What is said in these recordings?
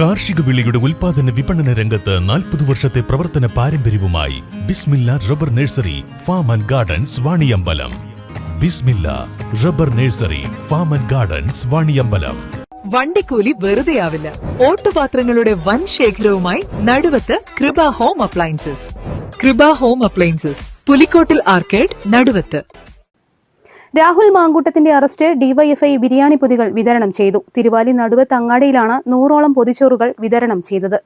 കാർഷിക വിളിയുടെ ഉൽപാദന വിപണന രംഗത്ത് നാൽപ്പത് വർഷത്തെ പ്രവർത്തന പാരമ്പര്യവുമായി Bismilla rubber nursery farm and gardens Vaniyambalam. Bismilla rubber nursery farm and gardens Vaniyambalam. വണ്ടിക്കൂലി വെറുതെയാവില്ല ഓട്ടുപാത്രങ്ങളുടെ വൻ ശേഖരവുമായി Naduvath Kripa home appliances. Kripa home appliances Pulikottil arcade Naduvath. Rahul മാങ്കൂട്ടത്തിന്റെ arrest DYFI biryani പൊതികൾ വിതരണം ചെയ്തു. തിരുവാലി നടുവ തങ്ങാടിയിലാണ് നൂറോളം പൊതിച്ചോറുകൾ വിതരണം ചെയ്തത്.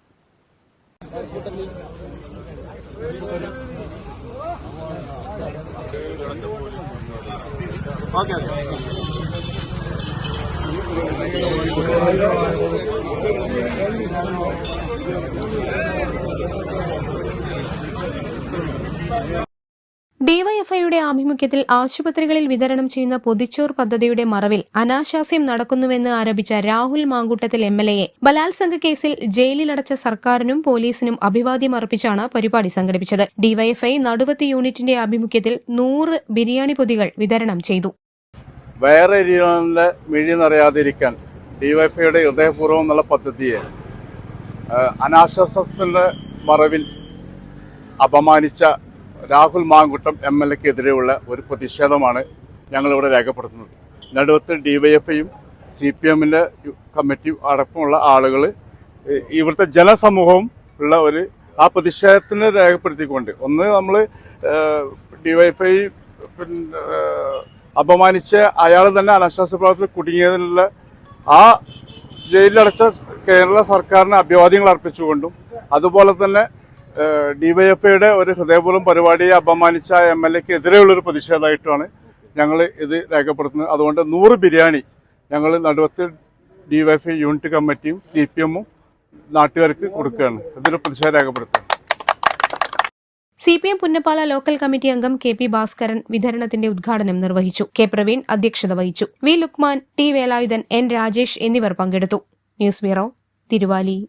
ഡിവൈഎഫ്ഐയുടെ ആഭിമുഖ്യത്തിൽ ആശുപത്രികളിൽ വിതരണം ചെയ്യുന്ന പൊതിച്ചോർ പദ്ധതിയുടെ മറവിൽ അനാശാസ്യം നടക്കുന്നുവെന്ന് ആരോപിച്ച രാഹുൽ മാങ്കൂട്ടത്തിൽ എം എൽ എയെ. ബലാത്സംഗ കേസിൽ ജയിലിലടച്ച സർക്കാരിനും പോലീസിനും അഭിവാദ്യം അർപ്പിച്ചാണ് പരിപാടി സംഘടിപ്പിച്ചത്. ഡിവൈഎഫ്ഐ നടുവത്തി യൂണിറ്റിന്റെ ആഭിമുഖ്യത്തിൽ നൂറ് ബിരിയാണി പൊതികൾ വിതരണം ചെയ്തു. രീതിയിലെ മിഴി നിറയാതിരിക്കാൻ ഹൃദയപൂർവം എന്നുള്ള പദ്ധതിയെ ആ, അനാശ്വാസത്തിന്റെ മറവിൽ അപമാനിച്ച രാഹുൽ മാങ്കുട്ടം എം എൽ എക്കെതിരെയുള്ള ഒരു പ്രതിഷേധമാണ് ഞങ്ങളിവിടെ രേഖപ്പെടുത്തുന്നത്. നടുവത്ത് ഡിവൈഎഫ്ഐയും സി പി എമ്മിന്റെ കമ്മിറ്റി അടക്കമുള്ള ആളുകൾ ഇവിടുത്തെ ജനസമൂഹവും ഉള്ള ഒരു ആ പ്രതിഷേധത്തിന് രേഖപ്പെടുത്തിക്കൊണ്ട് ഒന്ന് നമ്മൾ ഡിവൈഫൈ പിന്നെ അപമാനിച്ച് അയാൾ തന്നെ അനാശ്വാസ പ്രവർത്തനത്തിൽ കുടുങ്ങിയതിനുള്ള ആ ജയിലിലടച്ച കേരള സർക്കാരിന് അഭിവാദ്യങ്ങൾ അർപ്പിച്ചുകൊണ്ടും അതുപോലെ തന്നെ ഡിവൈഎഫ്ഐയുടെ ഒരു ഹൃദയപൂർവം പരിപാടിയെ അപമാനിച്ച എം എൽ എക്ക് എതിരെയുള്ളൊരു പ്രതിഷേധമായിട്ടാണ് ഞങ്ങൾ ഇത് രേഖപ്പെടുത്തുന്നത്. അതുകൊണ്ട് നൂറ് ബിരിയാണി ഞങ്ങൾ നടുവത്ത് ഡിവൈഎഫ്ഐ യൂണിറ്റ് കമ്മിറ്റിയും സി പി എമ്മും നാട്ടുകാർക്ക് കൊടുക്കുകയാണ്. ഇതിൽ പ്രതിഷേധം രേഖപ്പെടുത്തുന്നത് C P M Punnappala local committee അംഗം കെ പി ഭാസ്കരൻ വിതരണത്തിന്റെ ഉദ്ഘാടനം നിർവഹിച്ചു. കെ പ്രവീൺ അധ്യക്ഷത വഹിച്ചു. V. Lukman T. Velayudhan N. Rajesh എന്നിവർ പങ്കെടുത്തു. News bureau Thiruvali.